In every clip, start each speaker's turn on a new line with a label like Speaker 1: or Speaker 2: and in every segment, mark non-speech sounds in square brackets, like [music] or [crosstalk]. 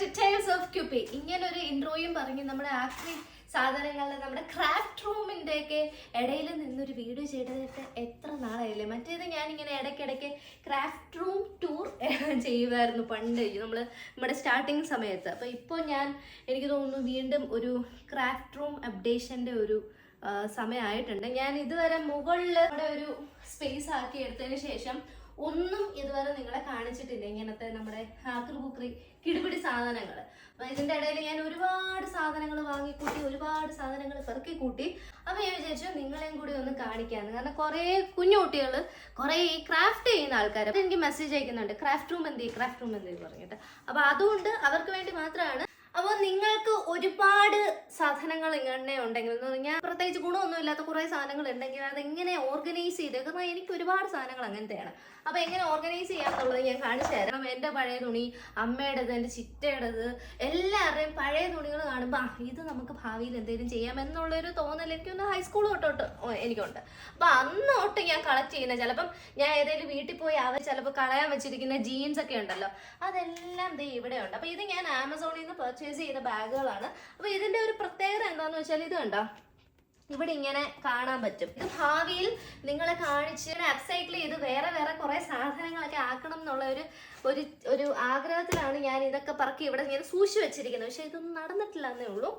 Speaker 1: To tiles of ക്യൂപ്പി ഇങ്ങനെ ഒരു ഇൻട്രോയും പറഞ്ഞ് നമ്മുടെ ആക്രി സാധനങ്ങളുടെ നമ്മുടെ ക്രാഫ്റ്റ് റൂമിന്റെ ഒക്കെ ഇടയിൽ നിന്നൊരു വീഡിയോ ചെയ്തിട്ട് എത്ര നാളായില്ലേ? മറ്റേത് ഞാനിങ്ങനെ ഇടയ്ക്കിടയ്ക്ക് ക്രാഫ്റ്റ് റൂം ടൂർ [laughs] ചെയ്യുമായിരുന്നു പണ്ട്. നമ്മൾ നമ്മുടെ സ്റ്റാർട്ടിങ് സമയത്ത്. അപ്പോൾ ഇപ്പോൾ ഞാൻ എനിക്ക് തോന്നുന്നു വീണ്ടും ഒരു ക്രാഫ്റ്റ് റൂം അപ്ഡേഷന്റെ ഒരു സമയമായിട്ടുണ്ട്. ഞാൻ ഇതുവരെ മുകളിൽ ഇവിടെ ഒരു സ്പേസ് ആക്കി എടുത്തതിന് ശേഷം ഒന്നും ഇതുവരെ നിങ്ങളെ കാണിച്ചിട്ടില്ല. ഇങ്ങനത്തെ നമ്മുടെ ആക്രി ബുക്രി കിടുപിടി സാധനങ്ങൾ അപ്പൊ ഇതിന്റെ ഇടയിൽ ഞാൻ ഒരുപാട് സാധനങ്ങൾ വാങ്ങിക്കൂട്ടി ഒരുപാട് സാധനങ്ങൾ പെറുക്കി കൂട്ടി. അപ്പൊ ഞാൻ വിചാരിച്ചു നിങ്ങളെയും കൂടി ഒന്ന് കാണിക്കാന്ന്. കാരണം കുറെ കുഞ്ഞു കുട്ടികൾ കുറെ ഈ ക്രാഫ്റ്റ് ചെയ്യുന്ന ആൾക്കാർ എനിക്ക് മെസ്സേജ് അയക്കുന്നുണ്ട് ക്രാഫ്റ്റ് റൂം എന്ത് ക്രാഫ്റ്റ് റൂം എന്ത് പറഞ്ഞിട്ട്. അപ്പൊ അതുകൊണ്ട് അവർക്ക് വേണ്ടി മാത്രമാണ് അപ്പോൾ നിങ്ങൾക്ക് ഒരുപാട് സാധനങ്ങൾ ഇങ്ങനെ ഉണ്ടെങ്കിൽ പറഞ്ഞാൽ പ്രത്യേകിച്ച് ഗുണമൊന്നും ഇല്ലാത്ത കുറേ സാധനങ്ങൾ ഉണ്ടെങ്കിൽ അതെങ്ങനെ ഓർഗനൈസ് ചെയ്ത് കാരണം എനിക്ക് ഒരുപാട് സാധനങ്ങൾ അങ്ങനത്തെയാണ്. അപ്പോൾ എങ്ങനെ ഓർഗനൈസ് ചെയ്യാന്നുള്ളത് ഞാൻ കാണിച്ചു തരാം. എന്റെ പഴയ തുണി അമ്മയുടേത് എന്റെ ചിറ്റയുടേത് എല്ലാവരുടെയും പഴയ തുണികൾ കാണുമ്പോൾ ഇത് നമുക്ക് ഭാവിയിൽ എന്തെങ്കിലും ചെയ്യാം എന്നുള്ളൊരു തോന്നൽ എനിക്കൊന്ന് ഹൈസ്കൂൾ തൊട്ടോട്ട് എനിക്കുണ്ട്. അപ്പോൾ അന്ന് തൊട്ട് ഞാൻ കളക്ട് ചെയ്യുന്ന ചിലപ്പം ഞാൻ ഏതെങ്കിലും വീട്ടിൽ പോയി അവർ ചിലപ്പോൾ കളയാൻ വെച്ചിരിക്കുന്ന ജീൻസ് ഒക്കെ ഉണ്ടല്ലോ അതെല്ലാം ദേ ഇവിടെ ഉണ്ട് അപ്പോൾ ഇത് ഞാൻ ആമസോണിൽ നിന്ന് പർച്ചേസ് ചെയ്ത ബാഗുകളാണ്. അപ്പോൾ ഇതിന്റെ ഒരു പ്രത്യേകത എന്താണെന്ന് വെച്ചാൽ ഇത് കണ്ടോ? ഇവിടെ ഇങ്ങനെ കാണാൻ പറ്റും. ഇത് ഭാവിയിൽ നിങ്ങളെ കാണിച്ച് അപ്സൈക്കിൾ ചെയ്ത് വേറെ വേറെ കുറെ സാധനങ്ങളൊക്കെ ആക്കണം എന്നുള്ള ഒരു ഒരു ഒരു ആഗ്രഹത്തിലാണ് ഞാൻ ഇതൊക്കെ പറക്കി ഇവിടെ ഇങ്ങനെ സൂക്ഷിച്ചു വെച്ചിരിക്കുന്നത്. പക്ഷെ ഇതൊന്നും നടന്നിട്ടില്ല എന്നേ ഉള്ളൂ.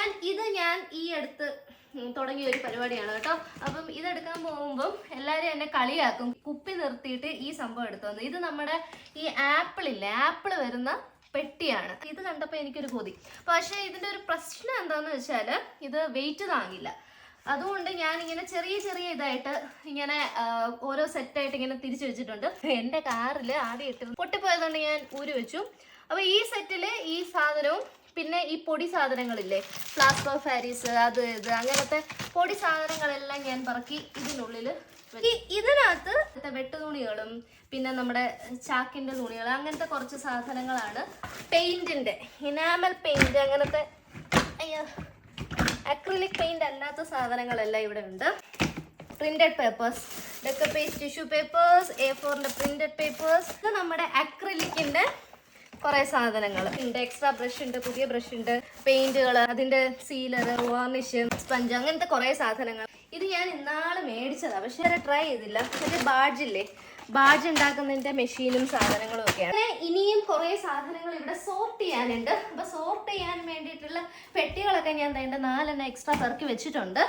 Speaker 1: ആൻഡ് ഇത് ഞാൻ ഈ അടുത്ത് തുടങ്ങിയ ഒരു പരിപാടിയാണ് കേട്ടോ. അപ്പം ഇതെടുക്കാൻ പോകുമ്പം എല്ലാവരും എന്നെ കളിയാക്കും. കുപ്പി നിർത്തിയിട്ട് ഈ സംഭവം എടുത്തു വന്നു. ഇത് നമ്മുടെ ഈ ആപ്പിളില്ലേ? ആപ്പിൾ വരുന്ന പെട്ടിയാണ്. ഇത് കണ്ടപ്പോൾ എനിക്കൊരു കൊതി. പക്ഷേ ഇതിന്റെ ഒരു പ്രശ്നം എന്താണെന്ന് വെച്ചാൽ ഇത് വെയിറ്റ് താങ്ങില്ല. അതുകൊണ്ട് ഞാൻ ഇങ്ങനെ ചെറിയ ചെറിയ ഇതായിട്ട് ഇങ്ങനെ ഓരോ സെറ്റായിട്ട് ഇങ്ങനെ തിരിച്ചു വെച്ചിട്ടുണ്ട്. എന്റെ കാറിൽ ആദ്യം ഇട്ട് പൊട്ടിപ്പോയതുകൊണ്ട് ഞാൻ ഊരി വെച്ചു. അപ്പോൾ ഈ സെറ്റിൽ ഈ സാധനവും പിന്നെ ഈ പൊടി സാധനങ്ങളില്ലേ പ്ലാസ്റ്റർ ഓഫ് പാരീസ് അത് ഇത് അങ്ങനത്തെ പൊടി സാധനങ്ങളെല്ലാം ഞാൻ പറക്കി ഇതിനുള്ളിൽ ഇതിനകത്ത് ഇത്തെ വെട്ടുതുണികളും പിന്നെ നമ്മുടെ ചാക്കിന്റെ തുണികൾ അങ്ങനത്തെ കുറച്ച് സാധനങ്ങളാണ്. പെയിന്റിന്റെ ഇനാമൽ പെയിന്റ് അങ്ങനത്തെ അയ്യോ അക്രിലിക് പെയിന്റ് അല്ലാത്ത സാധനങ്ങളെല്ലാം ഇവിടെ ഉണ്ട്. പ്രിന്റഡ് പേപ്പേഴ്സ് ഡെക്ക പേസ്റ്റ് ടിഷ്യൂ പേപ്പേഴ്സ് എ ഫോറിന്റെ പ്രിന്റഡ് പേപ്പേഴ്സ് ഇത് നമ്മുടെ അക്രിലിക്കിന്റെ കുറേ സാധനങ്ങൾ. ഉണ്ട് എക്സ്ട്രാ ബ്രഷ് ഉണ്ട് പുതിയ ബ്രഷ് ഉണ്ട് പെയിന്റുകൾ അതിന്റെ സീലർ വാർണിഷ് സ്പഞ്ച് അങ്ങനത്തെ കുറേ സാധനങ്ങൾ. ഇത് ഞാൻ ഇന്നാൾ മേടിച്ചതാണ് പക്ഷെ അത് ട്രൈ ചെയ്തില്ല. പക്ഷേ ബാഡ്ജില്ലേ? ബാഡ്ജ് ഉണ്ടാക്കുന്നതിന്റെ മെഷീനും സാധനങ്ങളും ഒക്കെയാണ്. അങ്ങനെ ഇനിയും കുറേ സാധനങ്ങൾ ഇവിടെ സോർട്ട് ചെയ്യാനുണ്ട്. അപ്പൊ സോർട്ട് ചെയ്യാൻ വേണ്ടിയിട്ടുള്ള പെട്ടികളൊക്കെ ഞാൻ തന്നെ നാലെണ്ണം എക്സ്ട്രാ പെറുക്കി വെച്ചിട്ടുണ്ട്.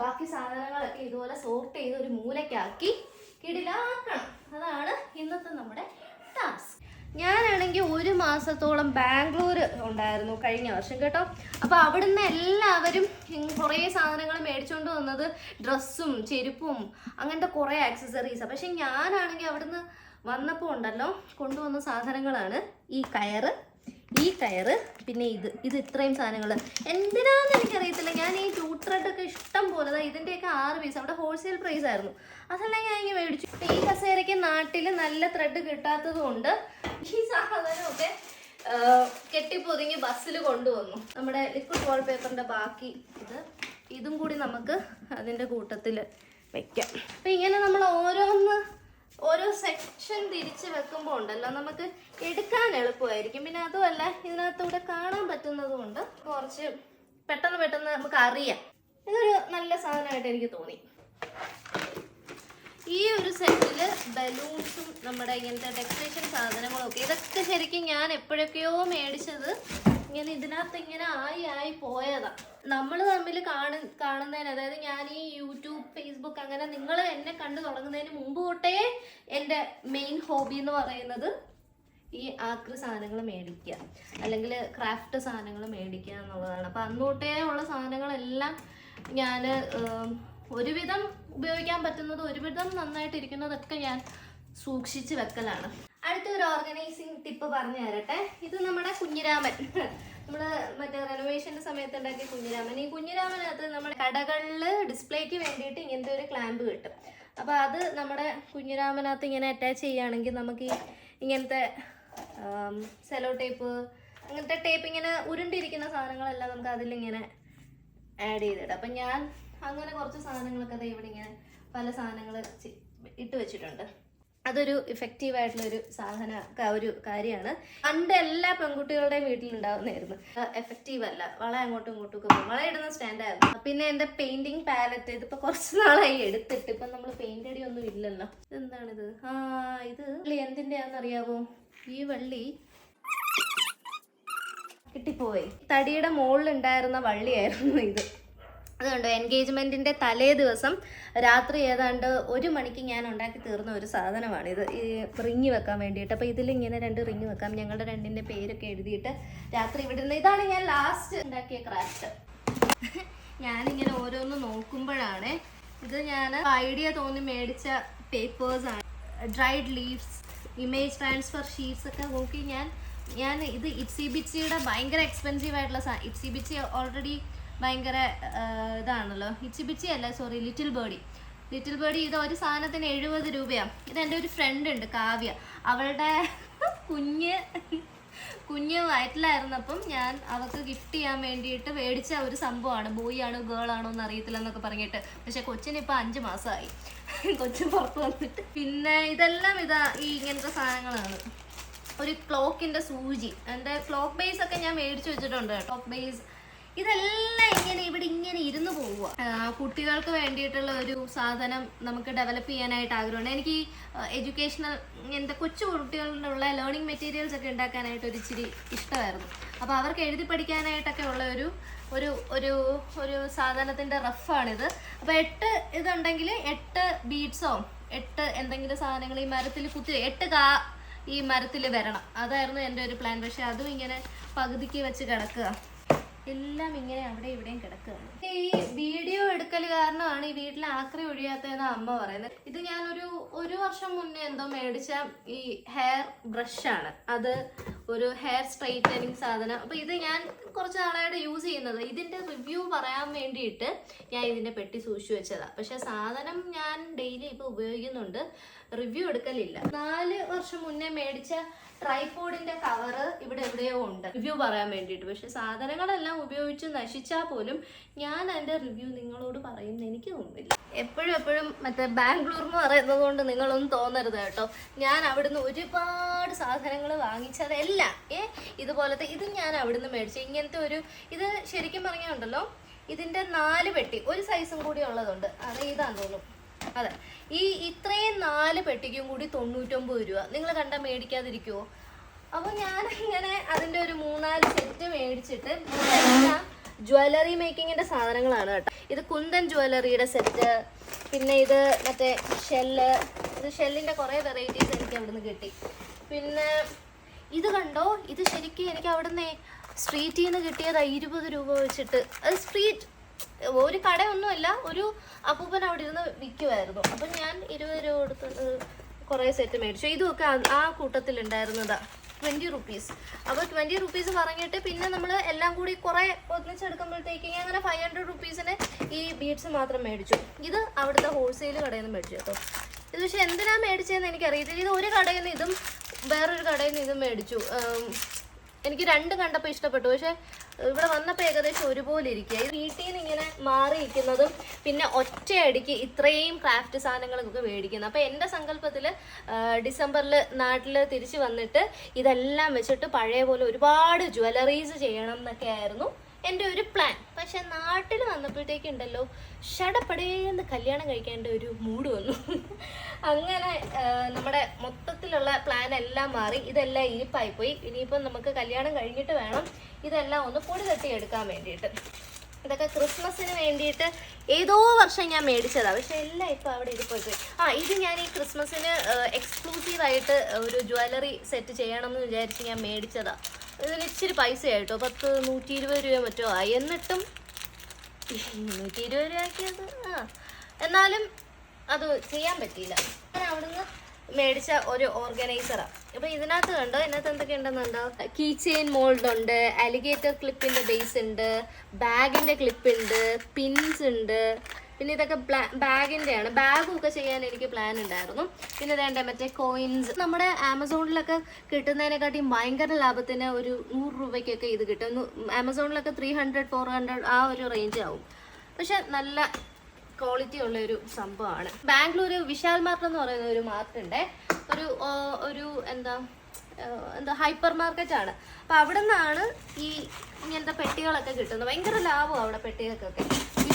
Speaker 1: ബാക്കി സാധനങ്ങളൊക്കെ ഇതുപോലെ സോർട്ട് ചെയ്ത് ഒരു മൂലയ്ക്കാക്കി കിടിലാക്കണം. അതാണ് ഇന്നത്തെ നമ്മുടെ ടാസ്ക് ഞാനാണെങ്കിൽ ഒരു മാസത്തോളം ബാംഗ്ലൂർ ഉണ്ടായിരുന്നു കഴിഞ്ഞ വർഷം കേട്ടോ. അപ്പോൾ അവിടുന്ന് എല്ലാവരും കുറേ സാധനങ്ങൾ മേടിച്ചുകൊണ്ട് വന്നത് ഡ്രസ്സും ചെരുപ്പും അങ്ങനത്തെ കുറേ ആക്സസറീസാണ് പക്ഷെ ഞാനാണെങ്കിൽ അവിടുന്ന് വന്നപ്പോൾ ഉണ്ടല്ലോ കൊണ്ടുവന്ന സാധനങ്ങളാണ് ഈ കയറ്. ഈ കയറ് പിന്നെ ഇത്. ഇത് ഇത്രയും സാധനങ്ങൾ എന്തിനാന്ന് എനിക്കറിയത്തില്ല. ഞാൻ ഈ ടൂ ഒക്കെ ഇഷ്ടം പോലെ ദാ ഇതിന്റെയൊക്കെ ആറ് പീസ് അവിടെ ഹോൾസെയിൽ പ്രൈസ് ആയിരുന്നു. അതെല്ലാം ഞാൻ ഇങ്ങനെ മേടിച്ചു. ഈ കസേരയ്ക്ക് നാട്ടിൽ നല്ല ത്രെഡ് കിട്ടാത്തത് കൊണ്ട് ഈ സാധനമൊക്കെ കെട്ടിപ്പൊതുങ്ങി ബസ്സിൽ കൊണ്ടുവന്നു. നമ്മുടെ ലിക്വിഡ് വാൾ പേപ്പറിന്റെ ബാക്കി ഇത്. ഇതും കൂടി നമുക്ക് അതിന്റെ കൂട്ടത്തിൽ വെക്കാം. അപ്പം ഇങ്ങനെ നമ്മൾ ഓരോന്ന് ഓരോ സെക്ഷൻ തിരിച്ച് വെക്കുമ്പോൾ ഉണ്ടല്ലോ നമുക്ക് എടുക്കാൻ എളുപ്പമായിരിക്കും. പിന്നെ അതുമല്ല ഇതിനകത്തൂടെ കാണാൻ പറ്റുന്നത് കൊണ്ട് കുറച്ച് പെട്ടെന്ന് പെട്ടെന്ന് നമുക്ക് അറിയാം. ഇതൊരു നല്ല സാധനമായിട്ട് എനിക്ക് തോന്നി. ഈ ഒരു സെറ്റിൽ ബലൂൺസും നമ്മുടെ ഇങ്ങനത്തെ ഡെക്കറേഷൻ സാധനങ്ങളും ഒക്കെ ഇതൊക്കെ ശരിക്കും ഞാൻ എപ്പോഴൊക്കെയോ മേടിച്ചത് ഇങ്ങനെ ഇതിനകത്ത് ഇങ്ങനെ ആയി ആയി പോയതാ നമ്മൾ തമ്മിൽ കാണു കാണുന്നതിന് അതായത് ഞാൻ ഈ യൂട്യൂബ് ഫേസ്ബുക്ക് അങ്ങനെ നിങ്ങൾ എന്നെ കണ്ടു തുടങ്ങുന്നതിന് മുമ്പ് തൊട്ടേ എന്റെ മെയിൻ ഹോബി എന്ന് പറയുന്നത് ഈ ആക്രി സാധനങ്ങൾ മേടിക്കുക. അല്ലെങ്കിൽ ക്രാഫ്റ്റ് സാധനങ്ങൾ മേടിക്കുക എന്നുള്ളതാണ്. അപ്പം അന്ന് തൊട്ടേ ഉള്ള സാധനങ്ങളെല്ലാം ഞാൻ ഒരുവിധം ഉപയോഗിക്കാൻ പറ്റുന്നത് ഒരുവിധം നന്നായിട്ടിരിക്കുന്നതൊക്കെ ഞാൻ സൂക്ഷിച്ച് വെക്കലാണ്. അടുത്തൊരു ഓർഗനൈസിങ് ടിപ്പ് പറഞ്ഞു തരട്ടെ. ഇത് നമ്മുടെ കുഞ്ഞിരാമൻ. നമ്മൾ മറ്റേ റെനോവേഷന്റെ സമയത്ത് ഉണ്ടാക്കിയ കുഞ്ഞിരാമൻ. ഈ കുഞ്ഞിരാമനകത്ത് നമ്മുടെ കടകളിൽ ഡിസ്പ്ലേക്ക് വേണ്ടിയിട്ട് ഇങ്ങനത്തെ ഒരു ക്ലാമ്പ് കിട്ടും. അപ്പോൾ അത് നമ്മുടെ കുഞ്ഞിരാമനകത്ത് ഇങ്ങനെ അറ്റാച്ച് ചെയ്യുകയാണെങ്കിൽ നമുക്ക് ഈ ഇങ്ങനത്തെ സെലോ ടേപ്പ് അങ്ങനത്തെ ടേപ്പ് ഇങ്ങനെ ഉരുണ്ടിരിക്കുന്ന സാധനങ്ങളെല്ലാം നമുക്ക് അതിലിങ്ങനെ ആഡ് ചെയ്തിടാം. അപ്പം ഞാൻ അങ്ങനെ കുറച്ച് സാധനങ്ങളൊക്കെ ഇവിടെ ഇങ്ങനെ പല സാധനങ്ങൾ ഇട്ട് വെച്ചിട്ടുണ്ട്. അതൊരു ഇഫക്റ്റീവ് ആയിട്ടുള്ള ഒരു സാധന ഒരു കാര്യമാണ്. പണ്ട് എല്ലാ പെൺകുട്ടികളുടെയും വീട്ടിലുണ്ടാവുന്നതായിരുന്നു. എഫക്റ്റീവ് അല്ല. വള അങ്ങോട്ടും ഇങ്ങോട്ടും ഒക്കെ വളരെ വള ഇടുന്ന സ്റ്റാൻഡായിരുന്നു പിന്നെ എന്റെ പെയിന്റിങ് പാലറ്റ് ഇതിപ്പോ കുറച്ച് നാളായി എടുത്തിട്ട്. ഇപ്പൊ നമ്മൾ പെയിന്റ് അടിയൊന്നും ഇല്ലല്ലോ. എന്താണിത് ആ ഇത് വള്ളി എന്തിന്റെയാണെന്നറിയാവോ ഈ വള്ളി കിട്ടിപ്പോയി. തടിയുടെ മുകളിൽ ഉണ്ടായിരുന്ന വള്ളിയായിരുന്നു ഇത്. അതുകൊണ്ട് എൻഗേജ്മെന്റിന്റെ തലേ ദിവസം രാത്രി ഏതാണ്ട് ഒരു മണിക്ക് ഞാൻ ഉണ്ടാക്കി തീർന്ന ഒരു സാധനമാണ്. ഇത് ഈ റിങ് വെക്കാൻ വേണ്ടിയിട്ട്. അപ്പോൾ ഇതിൽ ഇങ്ങനെ രണ്ട് റിങ് വെക്കാം. ഞങ്ങളുടെ രണ്ടിന്റെ പേരൊക്കെ എഴുതിയിട്ട് രാത്രി ഇവിടെ നിന്ന് ഇതാണ് ഞാൻ ലാസ്റ്റ് ഉണ്ടാക്കിയ ക്രാഫ്റ്റ് ഞാനിങ്ങനെ ഓരോന്ന് നോക്കുമ്പോഴാണ് ഇത് ഞാൻ ഐഡിയ തോന്നി മേടിച്ച പേപ്പേഴ്സ് ആണ്. Dried leaves image transfer sheets ഒക്കെ നോക്കി ഞാൻ ഞാൻ ഇത് ഇപ്സി ബിച്ചിയുടെ ഭയങ്കര എക്സ്പെൻസീവ് ആയിട്ടുള്ള സാ ഇപ്സി ബിച്ചി ഓൾറെഡി ഭയങ്കര ഇതാണല്ലോ. ഇച്ചിബിച്ചി അല്ല sorry little birdie little birdie ഇത് ഒരു സാധനത്തിന് എഴുപത് രൂപയാണ് ഇത് എന്റെ ഒരു ഫ്രണ്ട് ഉണ്ട് കാവ്യ. അവളുടെ കുഞ്ഞ് കുഞ്ഞ് വയറ്റിലായിരുന്നപ്പം ഞാൻ അവൾക്ക് ഗിഫ്റ്റ് ചെയ്യാൻ വേണ്ടിയിട്ട് മേടിച്ച ഒരു സംഭവമാണ്. ബോയ് ആണോ ഗേൾ ആണോ എന്ന് അറിയത്തില്ല എന്നൊക്കെ പറഞ്ഞിട്ട്. പക്ഷെ കൊച്ചിന് ഇപ്പം അഞ്ച് മാസമായി. കൊച്ചു പുറത്ത് വന്നിട്ട്. പിന്നെ ഇതെല്ലാം ഇതാ ഈ ഇങ്ങനത്തെ സാധനങ്ങളാണ്. ഒരു ക്ലോക്കിന്റെ സൂചി. എന്റെ ക്ലോക്ക് ബേസ് ഒക്കെ ഞാൻ മേടിച്ചു വെച്ചിട്ടുണ്ട് ക്ലോക്ക് ബേസ് ഇതെല്ലാം ഇങ്ങനെ ഇവിടെ ഇങ്ങനെ ഇരുന്ന് പോവുക കുട്ടികൾക്ക് വേണ്ടിയിട്ടുള്ള ഒരു സാധനം നമുക്ക് ഡെവലപ്പ് ചെയ്യാനായിട്ട് ആഗ്രഹമുണ്ട്. എനിക്ക് എഡ്യൂക്കേഷണൽ ഇങ്ങനത്തെ കൊച്ചു കുട്ടികളുള്ള ലേണിംഗ് മെറ്റീരിയൽസ് ഒക്കെ ഉണ്ടാക്കാനായിട്ട് ഒരു ഇച്ചിരി ഇഷ്ടമായിരുന്നു. അപ്പോൾ അവർക്ക് എഴുതി പഠിക്കാനായിട്ടൊക്കെ ഉള്ള ഒരു ഒരു ഒരു ഒരു സാധനത്തിന്റെ റഫാണിത്. അപ്പോൾ എട്ട് ഇതുണ്ടെങ്കിൽ എട്ട് ബീഡ്സോ എട്ട് എന്തെങ്കിലും സാധനങ്ങൾ ഈ മരത്തിൽ കുത്തി എട്ട് കാ ഈ മരത്തിൽ വരണം. അതായിരുന്നു എന്റെ ഒരു പ്ലാൻ പക്ഷേ അതും ഇങ്ങനെ പകുതിക്ക് വെച്ച് കിടക്കുക. എല്ലാം ഇങ്ങനെ അവിടെ ഇവിടെയും കിടക്കുകയാണ്. ഈ വീഡിയോ എടുക്കൽ കാരണമാണ് ഈ വീട്ടിൽ ആക്രി ഒഴിയാത്തതെന്ന് അമ്മ പറയുന്നത്. ഇത് ഞാനൊരു ഒരു വർഷം മുന്നേ എന്തോ മേടിച്ച ഈ ഹെയർ ബ്രഷാണ് അത് ഒരു ഹെയർ സ്ട്രൈറ്റനിങ് സാധനം. അപ്പൊ ഇത് ഞാൻ കുറച്ച് നാളായിട്ട് യൂസ് ചെയ്യുന്നത്. ഇതിന്റെ റിവ്യൂ പറയാൻ വേണ്ടിയിട്ട് ഞാൻ ഇതിന്റെ പെട്ടി സൂക്ഷിച്ചു വെച്ചതാ. പക്ഷെ സാധനം ഞാൻ ഡെയിലി ഇപ്പൊ ഉപയോഗിക്കുന്നുണ്ട്. റിവ്യൂ എടുക്കലില്ല. നാല് വർഷം മുന്നേ മേടിച്ച ട്രൈപോഡിന്റെ കവറ് ഇവിടെ എവിടെയോ ഉണ്ട്. റിവ്യൂ പറയാൻ വേണ്ടിയിട്ട്. പക്ഷെ സാധനങ്ങളെല്ലാം ഉപയോഗിച്ച് നശിച്ചാൽ പോലും ഞാൻ അതിന്റെ റിവ്യൂ നിങ്ങളോട് പറയുന്ന എനിക്ക് തോന്നുന്നില്ല. എപ്പോഴും എപ്പോഴും മറ്റേ ബാംഗ്ലൂർ എന്ന് പറയുന്നത് കൊണ്ട് നിങ്ങളൊന്നും തോന്നരുത് കേട്ടോ. ഞാൻ അവിടുന്ന് ഒരുപാട് സാധനങ്ങൾ വാങ്ങിച്ചതല്ല ഏ ഇതുപോലത്തെ ഇത് ഞാൻ അവിടുന്ന് മേടിച്ചു. ഇങ്ങനത്തെ ഒരു ഇത് ശരിക്കും പറഞ്ഞാൽ ഉണ്ടല്ലോ ഇതിന്റെ നാല് പെട്ടി ഒരു സൈസും കൂടി ഉള്ളതുണ്ട്. അത് ഇതാന്ന് തോന്നുന്നു. അതെ. ഈ ഇത്രയും നാല് പെട്ടിക്കും കൂടി തൊണ്ണൂറ്റൊമ്പത് രൂപ. നിങ്ങൾ കണ്ട മേടിക്കാതിരിക്കുവോ? അപ്പൊ ഞാൻ ഇങ്ങനെ അതിന്റെ ഒരു മൂന്നാൽ സെറ്റ് മേടിച്ചിട്ട് ജ്വല്ലറി മേക്കിങ്ങിന്റെ സാധനങ്ങളാണ് കേട്ടോ. ഇത് കുന്തൻ ജ്വല്ലറിയുടെ സെറ്റ് പിന്നെ ഇത് മറ്റേ ഷെല്ല്. ഇത് ഷെല്ലിന്റെ കുറെ വെറൈറ്റീസ് എനിക്ക് അവിടുന്ന് കിട്ടി. പിന്നെ ഇത് കണ്ടോ? ഇത് ശരിക്കും എനിക്ക് അവിടുന്ന് സ്ട്രീറ്റിൽ നിന്ന് കിട്ടിയത് ഇരുപത് രൂപ വെച്ചിട്ട്. അത് സ്ട്രീറ്റ് ഒരു കടയൊന്നുമല്ല ഒരു അപ്പൂപ്പൻ അവിടെ ഇരുന്ന് വിൽക്കുമായിരുന്നു അപ്പം ഞാൻ ഇരുപത് രൂപ കൊടുത്ത് കുറേ സെറ്റ് മേടിച്ചു. ഇതുമൊക്കെ ആ- കൂട്ടത്തിൽ കൂട്ടത്തിലുണ്ടായിരുന്നതാ. ട്വന്റി റുപ്പീസ് അപ്പോൾ ട്വന്റി റുപ്പീസ് പറഞ്ഞിട്ട് പിന്നെ നമ്മൾ എല്ലാം കൂടി കുറേ ഒന്നിച്ചെടുക്കുമ്പോഴത്തേക്ക് അങ്ങനെ ഫൈവ് ഹൺഡ്രഡ് റുപ്പീസിന് ഈ ബീഡ്സ് മാത്രം മേടിച്ചു. ഇത് അവിടുത്തെ ഹോൾസെയിൽ കടയിൽ നിന്ന് മേടിച്ചു കേട്ടോ. ഇത് പക്ഷേ എന്തിനാണ് മേടിച്ചതെന്ന് എനിക്കറിയത്തില്ല. ഇത് ഒരു കടയിൽ നിന്ന് ഇതും വേറൊരു കടയിൽ നിന്ന് ഇതും മേടിച്ചു. എനിക്ക് രണ്ടും കണ്ടപ്പോൾ ഇഷ്ടപ്പെട്ടു. പക്ഷെ ഇവിടെ വന്നപ്പോൾ ഏകദേശം ഒരുപോലെ ഇരിക്കുക ഈ വീട്ടിൽ നിന്ന് ഇങ്ങനെ മാറിയിരിക്കുന്നതും പിന്നെ ഒറ്റയടിക്ക് ഇത്രയും ക്രാഫ്റ്റ് സാധനങ്ങളൊക്കെ മേടിക്കുന്നത് അപ്പോൾ എന്റെ സങ്കല്പത്തിൽ ഡിസംബറിൽ നാട്ടിൽ തിരിച്ചു വന്നിട്ട് ഇതെല്ലാം വെച്ചിട്ട് പഴയ പോലെ ഒരുപാട് ജ്വല്ലറീസ് ചെയ്യണം എന്നൊക്കെ ആയിരുന്നു എന്റെ ഒരു പ്ലാൻ പക്ഷെ നാട്ടിൽ വന്നപ്പോഴത്തേക്കുണ്ടല്ലോ ഷടപ്പടേന്ന് കല്യാണം കഴിക്കേണ്ട ഒരു മൂഡ് വന്നു. അങ്ങനെ നമ്മുടെ മൊത്തത്തിലുള്ള പ്ലാൻ എല്ലാം മാറി. ഇതെല്ലാം ഇരിപ്പായി പോയി ഇനിയിപ്പം നമുക്ക് കല്യാണം കഴിഞ്ഞിട്ട് വേണം ഇതെല്ലാം ഒന്ന് പൊടി തട്ടി എടുക്കാൻ വേണ്ടിയിട്ട്. ഇതൊക്കെ ക്രിസ്മസിന് വേണ്ടിയിട്ട് ഏതോ വർഷം ഞാൻ മേടിച്ചതാണ് പക്ഷെ എല്ലാം ഇപ്പോൾ അവിടെ ഇരിപ്പോയി പോയി ആ ഇത് ഞാൻ ഈ ക്രിസ്മസിന് എക്സ്ക്ലൂസീവായിട്ട് ഒരു ജ്വല്ലറി സെറ്റ് ചെയ്യണമെന്ന് വിചാരിച്ച് ഞാൻ മേടിച്ചതാണ് ഇതിന് ഇച്ചിരി പൈസ ആയിട്ടോ പത്ത് നൂറ്റി ഇരുപത് രൂപ മറ്റോ ആയി. എന്നിട്ടും നൂറ്റി ഇരുപത് രൂപയാക്കിയത് ആ. എന്നാലും അത് ചെയ്യാൻ പറ്റിയില്ല. ഞാൻ അവിടുന്ന് മേടിച്ച ഒരു ഓർഗനൈസറാണ് അപ്പൊ ഇതിനകത്ത് കണ്ടോ? ഇതിനകത്ത് എന്തൊക്കെ ഉണ്ടെന്നുണ്ടോ കീ ചെയിൻ മോൾഡ് ഉണ്ട് അലിഗേറ്റർ ക്ലിപ്പിന്റെ ബേസ് ഉണ്ട് ബാഗിന്റെ ക്ലിപ്പ് ഉണ്ട് പിൻസ് ഉണ്ട് പിന്നെ ഇതൊക്കെ ബാഗിന്റെ ആണ് ബാഗും ഒക്കെ ചെയ്യാൻ എനിക്ക് പ്ലാൻ ഉണ്ടായിരുന്നു. പിന്നെ വേണ്ട മറ്റേ കോയിൻസ് നമ്മുടെ ആമസോണിലൊക്കെ കിട്ടുന്നതിനെക്കാട്ടിയും ഭയങ്കര ലാഭത്തിന് ഒരു നൂറ് രൂപയ്ക്കൊക്കെ ഇത് കിട്ടും. ആമസോണിലൊക്കെ ത്രീ ഹൺഡ്രഡ് ഫോർ ഹൺഡ്രഡ് ആ ഒരു റേഞ്ച് ആവും. പക്ഷെ നല്ല ക്വാളിറ്റി ഉള്ള ഒരു സംഭവമാണ്. ബാംഗ്ലൂർ വിശാൽ മാർട്ട് എന്ന് പറയുന്ന ഒരു മാർട്ട് ഉണ്ട്. ഒരു ഒരു എന്താ എന്താ ഹൈപ്പർ മാർക്കറ്റ് ആണ്. അപ്പൊ അവിടെ നിന്നാണ് ഈ ഇങ്ങനത്തെ പെട്ടികളൊക്കെ കിട്ടുന്നത്. ഭയങ്കര ലാഭമാണ് അവിടെ പെട്ടികൾക്കൊക്കെ.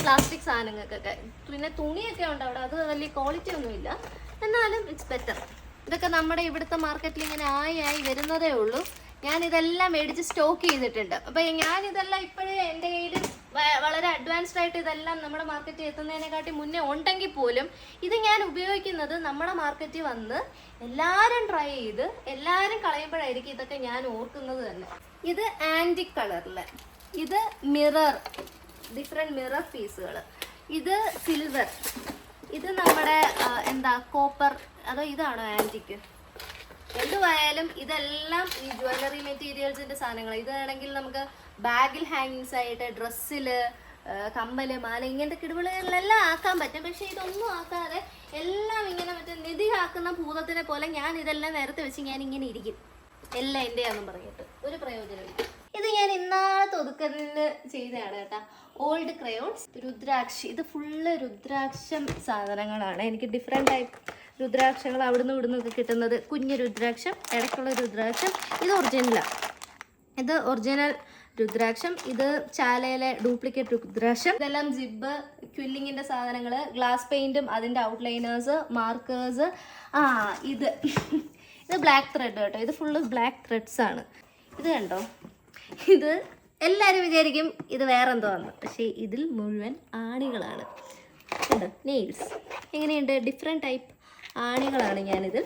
Speaker 1: പ്ലാസ്റ്റിക് സാധനങ്ങൾക്കൊക്കെ. പിന്നെ തുണിയൊക്കെ ഉണ്ട് അവിടെ. അത് വലിയ ക്വാളിറ്റി ഒന്നുമില്ല. എന്നാലും ഇറ്റ്സ് ബെറ്റർ ഇതൊക്കെ നമ്മുടെ ഇവിടുത്തെ മാർക്കറ്റിൽ ഇങ്ങനെ ആയി ആയി വരുന്നതേ ഉള്ളൂ. ഞാൻ ഇതെല്ലാം മേടിച്ച് സ്റ്റോക്ക് ചെയ്തിട്ടുണ്ട്. അപ്പോൾ ഞാൻ ഇതെല്ലാം ഇപ്പോഴേ എന്റെ കയ്യിൽ വളരെ അഡ്വാൻസ്ഡ് ആയിട്ട് ഇതെല്ലാം നമ്മുടെ മാർക്കറ്റിൽ എത്തുന്നതിനെക്കാട്ടി മുന്നേ ഉണ്ടെങ്കിൽ പോലും ഇത് ഞാൻ ഉപയോഗിക്കുന്നത് നമ്മുടെ മാർക്കറ്റിൽ വന്ന് എല്ലാവരും ട്രൈ ചെയ്ത് എല്ലാവരും കളയുമ്പോഴായിരിക്കും ഇതൊക്കെ ഞാൻ ഓർക്കുന്നത് തന്നെ. ഇത് ആന്റിക് കളറിൽ ഇത് മിറർ ഡിഫറെന്റ് മിറർ പീസുകൾ ഇത് സിൽവർ ഇത് നമ്മുടെ എന്താ കോപ്പർ അതോ ഇതാണോ ആന്റിക്ക് എന്തുവായാലും ഇതെല്ലാം ഈ ജ്വല്ലറി മെറ്റീരിയൽസിന്റെ സാധനങ്ങൾ ഇതാണെങ്കിൽ നമുക്ക് ബാഗിൽ ഹാങ്ങിങ്സ് ആയിട്ട് ഡ്രസ്സിൽ കമ്മൽ മാല ഇങ്ങനത്തെ കിടുവിളുകളിലെല്ലാം ആക്കാൻ പറ്റും. പക്ഷെ ഇതൊന്നും ആക്കാതെ എല്ലാം ഇങ്ങനെ മറ്റേ നിധി ആക്കുന്ന ഭൂതത്തിനെ പോലെ ഞാൻ ഇതെല്ലാം നേരത്തെ വെച്ച് ഞാൻ ഇങ്ങനെ ഇരിക്കും. എല്ലാം എന്റെയാണെന്നും പറഞ്ഞിട്ട്. ഒരു പ്രയോജനമില്ല ഇത് ഞാൻ ഇന്നാളത്തെ ഒതുക്കലിന് ചെയ്തതാണ് കേട്ടോ. Old crayons Rudrakshi. ഇത് ഫുള്ള് രുദ്രാക്ഷം സാധനങ്ങളാണ്. എനിക്ക് ഡിഫറെന്റ് ടൈപ്പ് രുദ്രാക്ഷങ്ങൾ അവിടുന്ന് ഇവിടുന്ന് ഒക്കെ കിട്ടുന്നത്. കുഞ്ഞ് രുദ്രാക്ഷം ഇടയ്ക്കുള്ള രുദ്രാക്ഷം. ഇത് ഒറിജിനലാണ് ഇത് ഒറിജിനൽ രുദ്രാക്ഷം. ഇത് ചാലയിലെ ഡ്യൂപ്ലിക്കേറ്റ് രുദ്രാക്ഷം. ഇതെല്ലാം ജിബ് ക്വില്ലിങ്ങിന്റെ സാധനങ്ങൾ ഗ്ലാസ് പെയിന്റും അതിന്റെ ഔട്ട്ലൈനേഴ്സ് മാർക്കേഴ്സ് ആ ഇത്. ഇത് ബ്ലാക്ക് ത്രെഡ് കേട്ടോ. ഇത് ഫുള്ള് ബ്ലാക്ക് ത്രെഡ്സ് ആണ്. ഇത് കണ്ടോ? ഇത് എല്ലാവരും വിചാരിക്കും ഇത് വേറെന്തോ ആണ് പക്ഷേ ഇതിൽ മുഴുവൻ ആണികളാണ്. കണ്ടോ? നെയിൽസ് എങ്ങനെയുണ്ട്? ഡിഫറെന്റ് ടൈപ്പ് ആണികളാണ് ഞാനിത്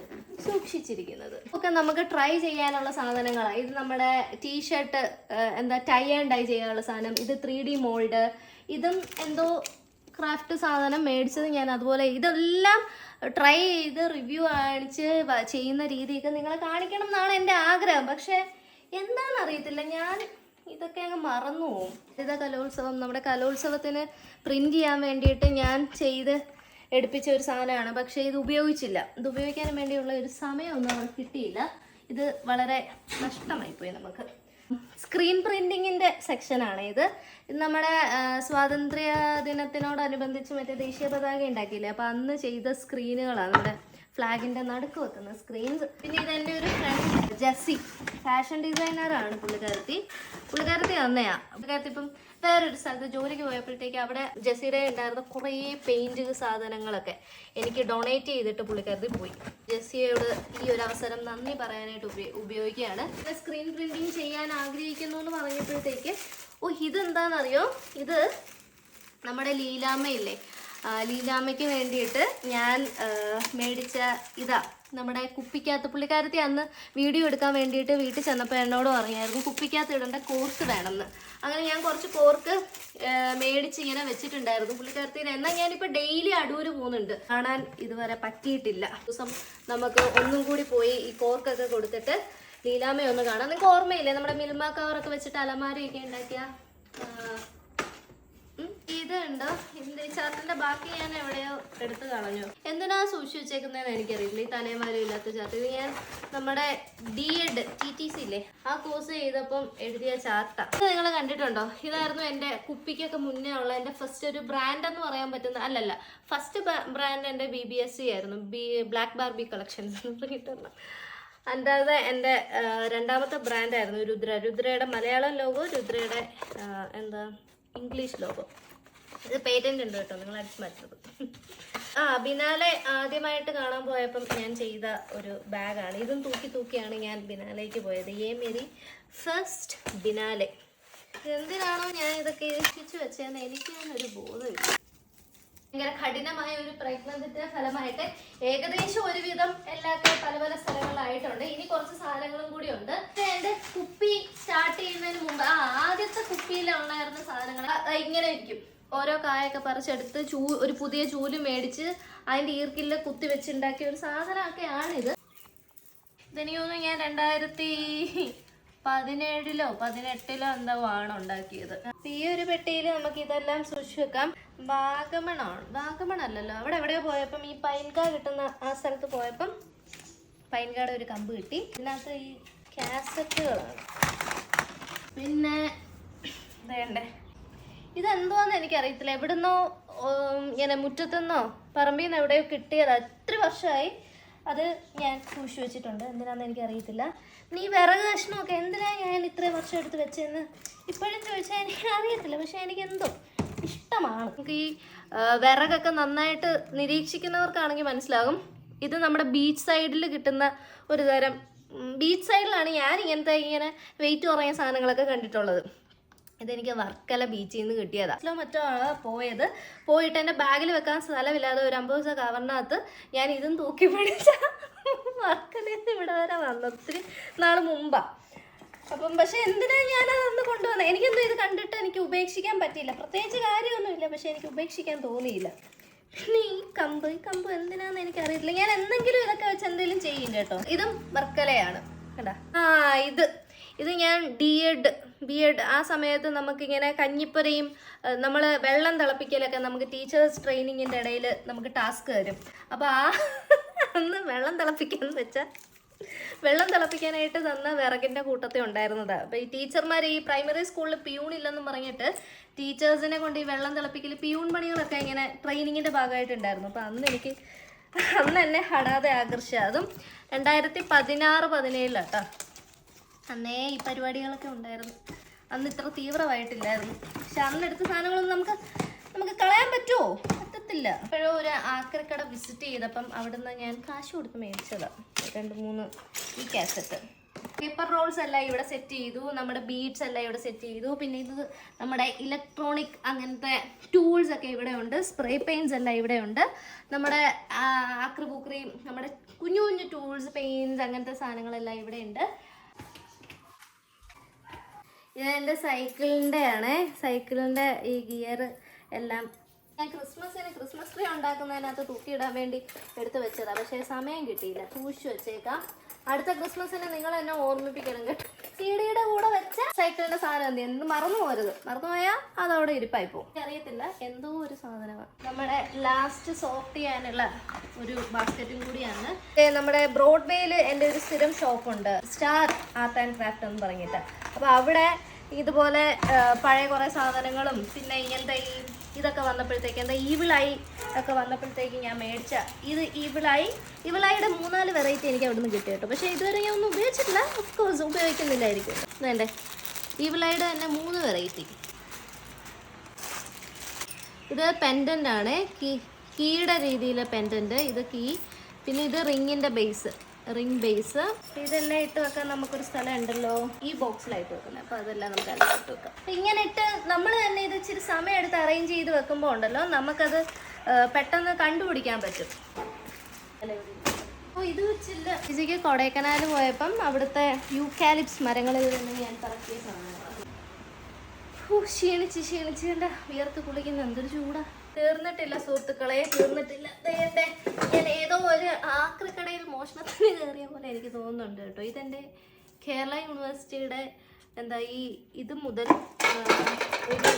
Speaker 1: സൂക്ഷിച്ചിരിക്കുന്നത്. ഒക്കെ നമുക്ക് ട്രൈ ചെയ്യാനുള്ള സാധനങ്ങളാണ് ഇത് നമ്മുടെ ടീഷർട്ട് എന്താ ടൈ ആൻഡ് ഡൈ ചെയ്യാനുള്ള സാധനം. ഇത് ത്രീ ഡി മോൾഡ് ഇതും എന്തോ ക്രാഫ്റ്റ് സാധനം മേടിച്ചത് ഞാൻ അതുപോലെ ഇതെല്ലാം ട്രൈ ചെയ്ത് റിവ്യൂ കാണിച്ച് ചെയ്യുന്ന രീതിയൊക്കെ നിങ്ങളെ കാണിക്കണം എന്നാണ് എന്റെ ആഗ്രഹം. പക്ഷേ എന്താണെന്ന് അറിയത്തില്ല ഞാൻ ഇതൊക്കെ അങ്ങ് മറന്നു പോകും ഇതാ കലോത്സവം. നമ്മുടെ കലോത്സവത്തിന് പ്രിന്റ് ചെയ്യാൻ വേണ്ടിയിട്ട് ഞാൻ ചെയ്ത് എടുപ്പിച്ച ഒരു സാധനമാണ്. പക്ഷേ ഇത് ഉപയോഗിച്ചില്ല. ഇത് ഉപയോഗിക്കാൻ വേണ്ടിയുള്ള ഒരു സമയമൊന്നും അവർക്ക് കിട്ടിയില്ല. ഇത് വളരെ നഷ്ടമായിപ്പോയി നമുക്ക്. സ്ക്രീൻ പ്രിന്റിങ്ങിന്റെ സെക്ഷനാണ് ഇത്. ഇത് നമ്മുടെ സ്വാതന്ത്ര്യ ദിനത്തിനോടനുബന്ധിച്ച് മറ്റേ ദേശീയ പതാക ഉണ്ടാക്കിയില്ലേ? അപ്പോൾ അന്ന് ചെയ്ത സ്ക്രീനുകളാണ് നമ്മുടെ ഫ്ലാഗിന്റെ നടുക്ക് വെക്കുന്ന സ്ക്രീൻസ് പിന്നെ ഇത് എന്റെ ഒരു ഫ്രണ്ട് ജസ്സി. ഫാഷൻ ഡിസൈനറാണ് പുള്ളിക്കാരത്തി. പുള്ളിക്കാരത്തി തന്നെയാ പുള്ളിക്കാരത്തി ഇപ്പം വേറൊരു സ്ഥലത്ത് ജോലിക്ക് പോയപ്പോഴത്തേക്ക് അവിടെ ജസ്സിയുടെ ഉണ്ടായിരുന്ന കുറേ പെയിന്റ് സാധനങ്ങളൊക്കെ എനിക്ക് ഡൊണേറ്റ് ചെയ്തിട്ട് പുള്ളിക്കാരത്തി പോയി. ജസ്സിയോട് ഈ ഒരു അവസരം നന്ദി പറയാനായിട്ട് ഉപയോ- ഉപയോഗിക്കുകയാണ്. സ്ക്രീൻ പ്രിന്റിങ് ചെയ്യാൻ ആഗ്രഹിക്കുന്നു എന്ന് പറഞ്ഞപ്പോഴത്തേക്ക് ഓ ഇതെന്താണെന്നറിയോ ഇത് നമ്മുടെ ലീലാമ്മയില്ലേ? ലീലാമ്മയ്ക്ക് വേണ്ടിയിട്ട് ഞാൻ മേടിച്ച ഇതാ നമ്മുടെ കുപ്പിക്കകത്ത്. പുള്ളിക്കാരത്തി അന്ന് വീഡിയോ എടുക്കാൻ വേണ്ടിയിട്ട് വീട്ടിൽ ചെന്നപ്പോൾ എന്നോട് പറഞ്ഞായിരുന്നു കുപ്പിക്കകത്ത് ഇടേണ്ട കോർക്ക് വേണമെന്ന്. അങ്ങനെ ഞാൻ കുറച്ച് കോർക്ക് മേടിച്ച് ഇങ്ങനെ വെച്ചിട്ടുണ്ടായിരുന്നു. പുള്ളിക്കാരത്തിന് എന്നാൽ ഞാനിപ്പോൾ ഡെയിലി അടൂര് പോകുന്നുണ്ട്. കാണാൻ ഇതുവരെ പറ്റിയിട്ടില്ല. ദിവസം നമുക്ക് ഒന്നും കൂടി പോയി ഈ കോർക്കൊക്കെ കൊടുത്തിട്ട് ലീലാമ്മയൊന്ന് കാണാം. നിങ്ങൾക്ക് ഓർമ്മയില്ലേ നമ്മുടെ മിൽമ കവറൊക്കെ വെച്ചിട്ട് അലമാരയൊക്കെ ഉണ്ടാക്കിയ ഇത് ഉണ്ടോ ഈ ചാർട്ടിന്റെ ബാക്കി ഞാൻ എവിടെയോ എടുത്തു കളഞ്ഞു. എന്തിനാ സൂക്ഷിച്ചു വെച്ചേക്കുന്നതെന്ന് എനിക്കറിയില്ല. ഈ തലയമാരും ഇല്ലാത്ത ചാർട്ട്. ഇത് ഞാൻ നമ്മുടെ D Ed T T C ഇല്ലേ? ആ കോഴ്സ് ചെയ്തപ്പം എഴുതിയ ചാർട്ടാ. ഇത് നിങ്ങൾ കണ്ടിട്ടുണ്ടോ? ഇതായിരുന്നു എന്റെ കുപ്പിക്കൊക്കെ മുന്നേ ഉള്ള എന്റെ ഫസ്റ്റ് ഒരു ബ്രാൻഡ് എന്ന് പറയാൻ പറ്റുന്ന അല്ലല്ല. ഫസ്റ്റ് ബ്രാൻഡ് എന്റെ ബി ബി എസ് സി ആയിരുന്നു. ബി ബ്ലാക്ക് ബാർബി കളക്ഷൻസ് എന്ന് പറഞ്ഞിട്ടുള്ള. അല്ലാതെ എന്റെ രണ്ടാമത്തെ ബ്രാൻഡായിരുന്നു രുദ്ര. രുദ്രയുടെ മലയാളം ലോഗോ രുദ്രയുടെ എന്താ ഇംഗ്ലീഷ് ലോഗോ ഇത് പേറ്റന്റ് ഉണ്ട് കേട്ടോ നിങ്ങൾ അടിച്ചു മാറ്റുന്നത് ആ ബിനാലെ ആദ്യമായിട്ട് കാണാൻ പോയപ്പം ഞാൻ ചെയ്ത ഒരു ബാഗാണ്. ഇതും തൂക്കി തൂക്കിയാണ് ഞാൻ ബിനാലേക്ക് പോയത്. ഏ മേരി ഫസ്റ്റ് ബിനാലെ. എന്തിനാണോ ഞാൻ ഇതൊക്കെ ഏൽപ്പിച്ചു വെച്ചതെന്ന് എനിക്ക് ഒരു ബോധമില്ല. ഭയങ്കര കഠിനമായ ഒരു പ്രയത്നത്തിന്റെ ഫലമായിട്ട് ഏകദേശം ഒരുവിധം എല്ലാവർക്കും പല പല സ്ഥലങ്ങളിലായിട്ടുണ്ട്. ഇനി കുറച്ച് സാധനങ്ങളും കൂടി ഉണ്ട്. എന്റെ കുപ്പി സ്റ്റാർട്ട് ചെയ്യുന്നതിന് മുമ്പ് ആ ആദ്യത്തെ കുപ്പിയിലുണ്ടായിരുന്ന സാധനങ്ങൾ. ആ, ആ, ഇങ്ങനെ ഇരിക്കും. ഓരോ കായൊക്കെ പറിച്ചെടുത്ത് ചൂ ഒരു പുതിയ ചൂൽ മേടിച്ച് അതിന്റെ ഈർക്കിൽ കുത്തി വെച്ചുണ്ടാക്കിയ ഒരു സാധനമൊക്കെയാണിത്. ഇതിനൊന്ന് ഞാൻ രണ്ടായിരത്തി പതിനേഴിലോ പതിനെട്ടിലോ എന്തോ ആണ് ഉണ്ടാക്കിയത് ഈ ഒരു പെട്ടിയിൽ നമുക്ക് ഇതെല്ലാം സൂക്ഷിച്ചു വെക്കാം. വാഗമണാണ്. വാഗമൺ അല്ലല്ലോ അവിടെ എവിടെയോ പോയപ്പം? ഈ പൈൻകാ കിട്ടുന്ന ആ സ്ഥലത്ത് പോയപ്പം പൈൻകാട് ഒരു കമ്പ് കിട്ടി. ഇതിനകത്ത് ഈ കാസറ്റുകളാണ്. പിന്നെ വേണ്ടേ? ഇതെന്തോന്ന് എനിക്കറിയത്തില്ല. എവിടുന്നോ ഇങ്ങനെ മുറ്റത്തുനിന്നോ പറമ്പിൽ നിന്ന് എവിടെയോ കിട്ടിയത് എത്ര വർഷമായി. അത് ഞാൻ സൂക്ഷിച്ചു വെച്ചിട്ടുണ്ട്. എന്തിനാന്ന് എനിക്കറിയത്തില്ല. നീ വിറക് കഷ്ണമൊക്കെ എന്തിനാ ഞാൻ ഇത്രയും വർഷം എടുത്ത് വെച്ചതെന്ന് ഇപ്പോഴും ചോദിച്ചാൽ എനിക്ക് അറിയത്തില്ല പക്ഷേ എനിക്ക് എന്തോ ഇഷ്ടമാണ്. നമുക്ക് ഈ വിറകൊക്കെ നന്നായിട്ട് നിരീക്ഷിക്കുന്നവർക്കാണെങ്കിൽ മനസ്സിലാകും ഇത് നമ്മുടെ ബീച്ച് സൈഡിൽ കിട്ടുന്ന ഒരു തരം ബീച്ച് സൈഡിലാണ് ഞാൻ ഇങ്ങനത്തെ ഇങ്ങനെ വെയിറ്റ് കുറഞ്ഞ സാധനങ്ങളൊക്കെ കണ്ടിട്ടുള്ളത്. ഇതെനിക്ക് വർക്കല ബീച്ചിൽ നിന്ന് കിട്ടിയതാണ് ലോ മറ്റോ ആണ് പോയത്. പോയിട്ട് എന്റെ ബാഗിൽ വെക്കാൻ സ്ഥലമില്ലാതെ ഒരു അമ്പത് ദിവസം കവറിനകത്ത് ഞാൻ ഇതും തൂക്കി പിടിച്ച വർക്കലയിൽ ഇവിടെ വരെ വന്നത്. ഒത്തിരി നാൾ മുമ്പാ. അപ്പം പക്ഷെ എന്തിനാ ഞാൻ അതൊന്ന് കൊണ്ടുവന്നത് എനിക്കെന്തോ ഇത് കണ്ടിട്ട് എനിക്ക് ഉപേക്ഷിക്കാൻ പറ്റിയില്ല. പ്രത്യേകിച്ച് കാര്യമൊന്നുമില്ല. പക്ഷെ എനിക്ക് ഉപേക്ഷിക്കാൻ തോന്നിയില്ല. പിന്നെ ഈ കമ്പ് ഈ കമ്പ് എന്തിനാന്ന് എനിക്കറിയില്ല ഞാൻ എന്തെങ്കിലും ഇതൊക്കെ വെച്ച് എന്തെങ്കിലും ചെയ്യും കേട്ടോ. ഇതും വർക്കലയാണ്. കേട്ടാ ആ ഇത്. ഇത് ഞാൻ ഡി എഡ് ബി എഡ്. ആ സമയത്ത് നമുക്കിങ്ങനെ കഞ്ഞിപ്പുരയും നമ്മൾ വെള്ളം തിളപ്പിക്കലൊക്കെ നമുക്ക് ടീച്ചേഴ്സ് ട്രെയിനിങ്ങിന്റെ ഇടയിൽ നമുക്ക് ടാസ്ക് തരും. അപ്പോൾ ആ അന്ന് വെള്ളം തിളപ്പിക്കാന്ന് വെച്ചാൽ വെള്ളം തിളപ്പിക്കാനായിട്ട് തന്ന വിറകിന്റെ കൂട്ടത്തെ ഉണ്ടായിരുന്നത്. അപ്പോൾ ഈ ടീച്ചർമാർ ഈ പ്രൈമറി സ്കൂളിൽ പിയൂൺ ഇല്ലെന്ന് പറഞ്ഞിട്ട് ടീച്ചേഴ്സിനെ കൊണ്ട് ഈ വെള്ളം തിളപ്പിക്കൽ പിയൂൺ പണികളൊക്കെ ഇങ്ങനെ ട്രെയിനിങ്ങിന്റെ ഭാഗമായിട്ടുണ്ടായിരുന്നു. അപ്പോൾ അന്ന് എനിക്ക് അന്ന് എന്നെ ഹടാതെ ആകർഷിച്ച. അതും രണ്ടായിരത്തി പതിനാറ് പതിനേഴിലാട്ടോ അന്നേ ഈ പരിപാടികളൊക്കെ ഉണ്ടായിരുന്നു. അന്ന് ഇത്ര തീവ്രമായിട്ടില്ലായിരുന്നു. പക്ഷെ അന്ന് എടുത്ത സാധനങ്ങളൊന്നും നമുക്ക് നമുക്ക് കളയാൻ പറ്റുമോ പറ്റത്തില്ല അപ്പോഴും ഒരു ആക്രക്കട വിസിറ്റ് ചെയ്തപ്പം അവിടുന്ന് ഞാൻ കാശ് കൊടുത്ത് മേടിച്ചതാണ് രണ്ട് മൂന്ന് ഈ കാസറ്റ് പേപ്പർ റോൾസ് എല്ലാം ഇവിടെ സെറ്റ് ചെയ്തു നമ്മുടെ ബീഡ്സ് എല്ലാം ഇവിടെ സെറ്റ് ചെയ്തു. പിന്നെ ഇത് നമ്മുടെ ഇലക്ട്രോണിക് അങ്ങനത്തെ ടൂൾസ് ഒക്കെ ഇവിടെ ഉണ്ട് സ്പ്രേ പെയിൻസ് എല്ലാം ഇവിടെ ഉണ്ട്. നമ്മുടെ ആക്രിപൂക്രിയും നമ്മുടെ കുഞ്ഞു കുഞ്ഞു ടൂൾസ് പെയിൻസ് അങ്ങനത്തെ സാധനങ്ങളെല്ലാം ഇവിടെ ഉണ്ട്. ഇത് എന്റെ സൈക്കിളിന്റെ ആണ് സൈക്കിളിന്റെ ഈ ഗിയർ എല്ലാം ഞാൻ ക്രിസ്മസിന് ക്രിസ്മസ് ട്രീ ഉണ്ടാക്കുന്നതിനകത്ത് തൂക്കിയിടാൻ വേണ്ടി എടുത്തു വെച്ചതാണ് പക്ഷേ സമയം കിട്ടിയില്ല. സൂക്ഷിച്ചു വെച്ചേക്കാം. അടുത്ത ക്രിസ്മസിന് നിങ്ങൾ എന്നെ ഓർമ്മിപ്പിക്കണം കേട്ടോ. സീഡിയുടെ കൂടെ വെച്ച സൈക്കിളിന്റെ സാധനം എന്ത് എന്ത് മറന്നു പോരുത്. മറന്നു പോയാൽ അതവിടെ ഇരിപ്പായി പോകും അറിയത്തില്ല എന്തോ ഒരു സാധനമാണ് നമ്മുടെ ലാസ്റ്റ് സോഫ്റ്റ് ചെയ്യാനുള്ള ഒരു ബാസ്ക്കറ്റും കൂടിയാണ്. നമ്മുടെ ബ്രോഡ്വേയിൽ എന്റെ ഒരു സ്ഥിരം ഷോപ്പുണ്ട് സ്റ്റാർ ആർട്ട് ആൻഡ് ക്രാഫ്റ്റ് എന്ന് പറഞ്ഞിട്ട്. അപ്പോൾ അവിടെ ഇതുപോലെ പഴയ കുറേ സാധനങ്ങളും പിന്നെ ഇങ്ങനത്തെ ഈ ഇതൊക്കെ വന്നപ്പോഴത്തേക്ക് എന്താ ഈവിളായി ഒക്കെ വന്നപ്പോഴത്തേക്ക് ഞാൻ മേടിച്ച ഇത് ഈവിളായി. ഈവിളായിയുടെ മൂന്നാൽ വെറൈറ്റി എനിക്ക് അവിടുന്ന് കിട്ടി കേട്ടോ. പക്ഷേ ഇതുവരെ ഞാൻ ഒന്നും ഉപയോഗിച്ചിട്ടില്ല. ഓഫ് കോഴ്സ് ഉപയോഗിക്കുന്നില്ലായിരിക്കും വേണ്ടേ ഈവിളായിയുടെ തന്നെ മൂന്ന് വെറൈറ്റി ഇത് പെൻഡന്റ് ആണ്. കീ കീയുടെ രീതിയിലെ പെൻഡന്റ് ഇത് കീ പിന്നെ ഇത് റിങ്ങിന്റെ ബേസ് റിംഗ് ബേസ്. ഇതെല്ലാം ഇട്ട് വെക്കാൻ നമുക്കൊരു സ്ഥലം ഉണ്ടല്ലോ ഈ ബോക്സിലായിട്ട് വെക്കുന്നത്. അപ്പോൾ അതെല്ലാം നമുക്ക് ഇട്ട് വെക്കാം. ഇങ്ങനെ ഇട്ട് നമ്മൾ തന്നെ ഇത് ഇച്ചിരി സമയം എടുത്ത് അറേഞ്ച് ചെയ്ത് വെക്കുമ്പോൾ ഉണ്ടല്ലോ നമുക്കത് പെട്ടെന്ന് കണ്ടുപിടിക്കാൻ പറ്റും. അപ്പോൾ ഇത് വെച്ചില്ല ചേച്ചിക്ക് കൊടൈക്കനാൽ പോയപ്പം അവിടുത്തെ യൂക്കാലിപ്സ് മരങ്ങളിൽ നിന്ന് ഞാൻ പറക്കിയ സാധനമാണ് ക്ഷീണിച്ച് ക്ഷീണിച്ച്. എന്റെ വിയർത്ത് കുളിക്കുന്ന എന്തൊരു ചൂടാ. തീർന്നിട്ടില്ല സുഹൃത്തുക്കളെ തീർന്നിട്ടില്ല. ദേ, ഞാൻ ഏതോ ഒരു ആക്രിക്കടയിൽ മോഷണത്തിന് കയറിയ പോലെ എനിക്ക് തോന്നുന്നുണ്ട് കേട്ടോ. ഇതെന്റെ കേരള യൂണിവേഴ്സിറ്റിയുടെ എന്താ ഈ ഇത് മുതൽ ഒരു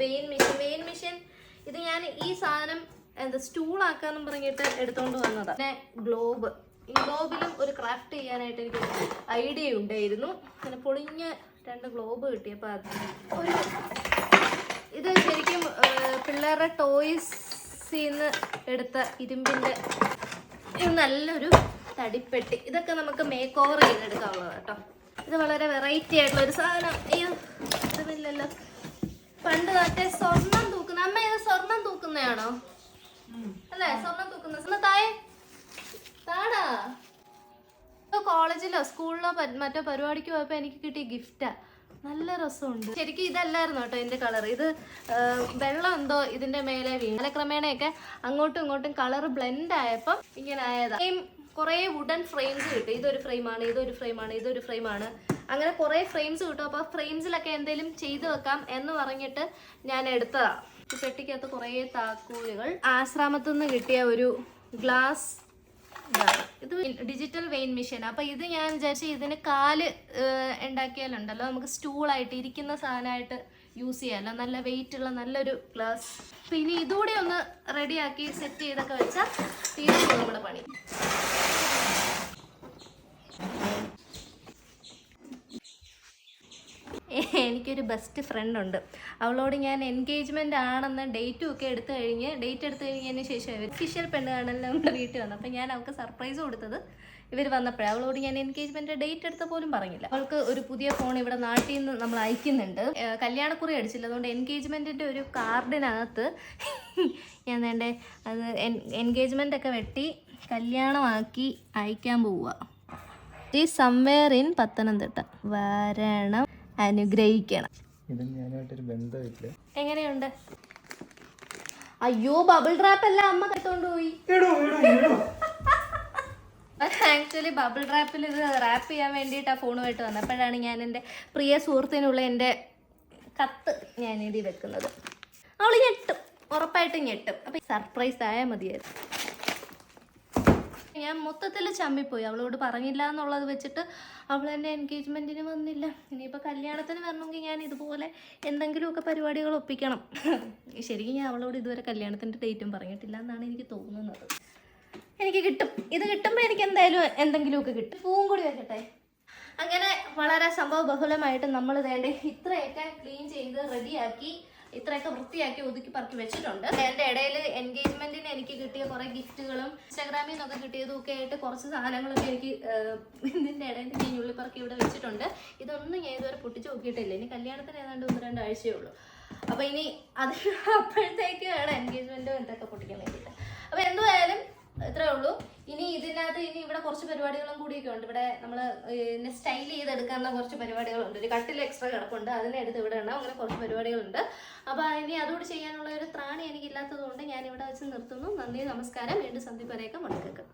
Speaker 1: വെയിൻ മെഷീൻ വെയിൻ മെഷീൻ. ഇത് ഞാൻ ഈ സാധനം എന്താ സ്റ്റൂൾ ആക്കാന്നും പറഞ്ഞിട്ട് എടുത്തോണ്ട് വന്നതാ. പിന്നെ ഗ്ലോബ്. ഈ ഗ്ലോബിലും ഒരു ക്രാഫ്റ്റ് ചെയ്യാനായിട്ട് എനിക്ക് ഐഡിയ ഉണ്ടായിരുന്നു. അങ്ങനെ പൊളിഞ്ഞ രണ്ട് ഗ്ലോബ് കിട്ടിയപ്പോൾ അത് ഒരു ശരിക്കും പിള്ളേരുടെ പിള്ളേരുടെ ടോയ്സിന്ന് എടുത്ത ഇരുമ്പിന്റെ നല്ലൊരു തടിപ്പെട്ടി. ഇതൊക്കെ നമുക്ക് മേക്ക് ഓവർ ചെയ്തെടുക്കാവുന്നതാണ് കേട്ടോ. ഇത് വളരെ വെറൈറ്റി ആയിട്ടുള്ള ഒരു സാധനം. അയ്യോ ഇതുമില്ലല്ലോ. പണ്ട് മറ്റേ സ്വർണം തൂക്കുന്ന അമ്മ ഇത് സ്വർണം തൂക്കുന്നതാണോ? അല്ലേ സ്വർണം തൂക്കുന്ന സ്വർണ താടാ. കോളേജിലോ സ്കൂളിലോ മറ്റോ പരിപാടിക്ക് പോയപ്പോ എനിക്ക് കിട്ടിയ ഗിഫ്റ്റാ നല്ല രസമുണ്ട്. ശരിക്കും ഇതല്ലായിരുന്നു കേട്ടോ ഇതിന്റെ കളർ ഇത് വെള്ളം എന്തോ ഇതിന്റെ മേലെ വീണ്. കാലക്രമേണയൊക്കെ അങ്ങോട്ടും ഇങ്ങോട്ടും കളർ ബ്ലെൻഡ് ആയപ്പം ഇങ്ങനെ ആയതാ. കുറേ വുഡൻ ഫ്രെയിംസ് കിട്ടും. ഇതൊരു ഫ്രെയിമാണ് ഇതൊരു ഫ്രെയിമാണ് ഇതൊരു ഫ്രെയിമാണ് അങ്ങനെ കുറേ ഫ്രെയിംസ് കിട്ടും. അപ്പോൾ ഫ്രെയിംസിലൊക്കെ എന്തെങ്കിലും ചെയ്തു വെക്കാം എന്ന് പറഞ്ഞിട്ട് ഞാൻ എടുത്തതാ. പെട്ടിക്കകത്ത് കുറേ താക്കോലുകൾ. ആശ്രമത്തിൽ നിന്ന് കിട്ടിയ ഒരു ഗ്ലാസ്. ഇത് ഡിജിറ്റൽ വെയിൻ മെഷീൻ അപ്പൊ ഇത് ഞാൻ വിചാരിച്ചു ഇതിന് കാൽ ഉണ്ടാക്കിയാലുണ്ടല്ലോ. നമുക്ക് സ്റ്റൂളായിട്ട് ഇരിക്കുന്ന സാധനമായിട്ട് യൂസ് ചെയ്യാമല്ലോ നല്ല വെയിറ്റ് ഉള്ള നല്ലൊരു ഗ്ലാസ് അപ്പൊ ഇനി ഇതുകൂടി ഒന്ന് റെഡിയാക്കി സെറ്റ് ചെയ്തൊക്കെ വെച്ചാൽ തീർന്നു നമ്മുടെ പണി. എനിക്കൊരു ബെസ്റ്റ് ഫ്രണ്ട് ഉണ്ട്. അവളോട് ഞാൻ എൻഗേജ്മെന്റ് ആണെന്ന് ഡേറ്റും ഒക്കെ എടുത്തു കഴിഞ്ഞ് ഡേറ്റ് എടുത്തു കഴിഞ്ഞതിന് ശേഷം ഒഫീഷ്യൽ പെണ്ണ് കാണലും നമ്മുടെ വീട്ടിൽ വന്നു. അപ്പം ഞാൻ അവൾക്ക് സർപ്രൈസ് കൊടുത്തത് ഇവർ വന്നപ്പോഴേ. അവളോട് ഞാൻ എൻഗേജ്മെന്റ് ഡേറ്റ് എടുത്ത പോലും പറഞ്ഞില്ല. അവൾക്ക് ഒരു പുതിയ ഫോൺ ഇവിടെ നാട്ടിൽ നിന്ന് നമ്മൾ അയക്കുന്നുണ്ട്. കല്യാണക്കുറി അടിച്ചില്ല. അതുകൊണ്ട് എൻഗേജ്മെന്റിന്റെ ഒരു കാർഡിനകത്ത് ഞാൻ വേണ്ടേ അത് എൻഗേജ്മെന്റ് ഒക്കെ വെട്ടി കല്യാണമാക്കി അയക്കാൻ പോവുക ഈ സംവെയർ ഇൻ പത്തനംതിട്ട. വരണം. അനുഗ്രഹിക്കണം. എങ്ങനെയുണ്ട്? അയ്യോ ബബിൾ ഡ്രാപ്പ് അല്ല അമ്മ കത്തോണ്ട് പോയി. ആക്ച്വലി ബബിൾ റാപ്പിൽ ഇത് റാപ്പ് ചെയ്യാൻ വേണ്ടിയിട്ട് ആ ഫോണുമായിട്ട് വന്നപ്പോഴാണ് ഞാൻ എന്റെ പ്രിയ സുഹൃത്തിനുള്ള എന്റെ കത്ത് ഞാൻ എഴുതി വെക്കുന്നത്. അവൾ ഞെട്ടും. ഉറപ്പായിട്ടും ഞെട്ടും. അപ്പം സർപ്രൈസ് ആയാൽ മതിയായിരുന്നു. ഞാൻ മൊത്തത്തിൽ ചമ്മിപ്പോയി. അവളോട് പറഞ്ഞില്ല എന്നുള്ളത് വെച്ചിട്ട് അവൾ എന്റെ എൻഗേജ്മെന്റിന് വന്നില്ല. ഇനിയിപ്പോൾ കല്യാണത്തിന് വരണമെങ്കിൽ ഞാൻ ഇതുപോലെ എന്തെങ്കിലുമൊക്കെ പരിപാടികൾ ഒപ്പിക്കണം. ശരിക്കും ഞാൻ അവളോട് ഇതുവരെ കല്യാണത്തിന്റെ ഡേറ്റും പറഞ്ഞിട്ടില്ല എന്നാണ് എനിക്ക് തോന്നുന്നത്. എനിക്ക് കിട്ടും. ഇത് കിട്ടുമ്പോൾ എനിക്ക് എന്തായാലും എന്തെങ്കിലുമൊക്കെ കിട്ടും. പൂവും കൂടി വെക്കട്ടെ. അങ്ങനെ വളരെ സംഭവ ബഹുലമായിട്ട് നമ്മൾ വേണ്ട ഇത്രയൊക്കെ ക്ലീൻ ചെയ്ത് റെഡിയാക്കി ഇത്രയൊക്കെ വൃത്തിയാക്കി ഒതുക്കി പറക്കി വെച്ചിട്ടുണ്ട്. എന്റെ ഇടയിൽ എൻഗേജ്മെന്റിന് എനിക്ക് കിട്ടിയ കുറെ ഗിഫ്റ്റുകളും ഇൻസ്റ്റാഗ്രാമിൽ നിന്നൊക്കെ കിട്ടിയതും ഒക്കെ ആയിട്ട് കുറച്ച് സാധനങ്ങളൊക്കെ എനിക്ക് ഇതിന്റെ ഇടയിൽ ഞാൻ ഉള്ളിപ്പറക്കി ഇവിടെ വെച്ചിട്ടുണ്ട്. ഇതൊന്നും ഞാൻ ഇതുവരെ പൊട്ടിച്ച് നോക്കിയിട്ടില്ല. ഇനി കല്യാണത്തിന് ഏതാണ്ട് ഒന്ന് രണ്ടാഴ്ചയേ ഉള്ളൂ. അപ്പോൾ ഇനി അത് [laughs] അപ്പോഴത്തേക്ക് വേണം എൻഗേജ്മെന്റും എന്തൊക്കെ പൊട്ടിക്കാൻ വേണ്ടിയിട്ട്. അപ്പോൾ എന്തുവായാലും ഇത്രേ ഉള്ളൂ. ഇനി ഇതിനകത്ത് ഇനി ഇവിടെ കുറച്ച് പരിപാടികളും കൂടിയൊക്കെ ഉണ്ട്. ഇവിടെ നമ്മൾ ഇതിനെ സ്റ്റൈൽ ചെയ്തെടുക്കാവുന്ന കുറച്ച് പരിപാടികളുണ്ട്. ഒരു കട്ടിൽ എക്സ്ട്രാ കിടപ്പുണ്ട്. അതിനെ എടുത്ത് ഇവിടെ ഉണ്ടാവും അങ്ങനെ കുറച്ച് പരിപാടികളുണ്ട്. അപ്പോൾ ഇനി അതോട് ചെയ്യാനുള്ള ഒരു ത്രാണി എനിക്കില്ലാത്തത് കൊണ്ട് ഞാൻ ഇവിടെ വെച്ച് നിർത്തുന്നു. നന്ദി നമസ്കാരം. വീണ്ടും സന്ദീപ് മുടക്കേക്കും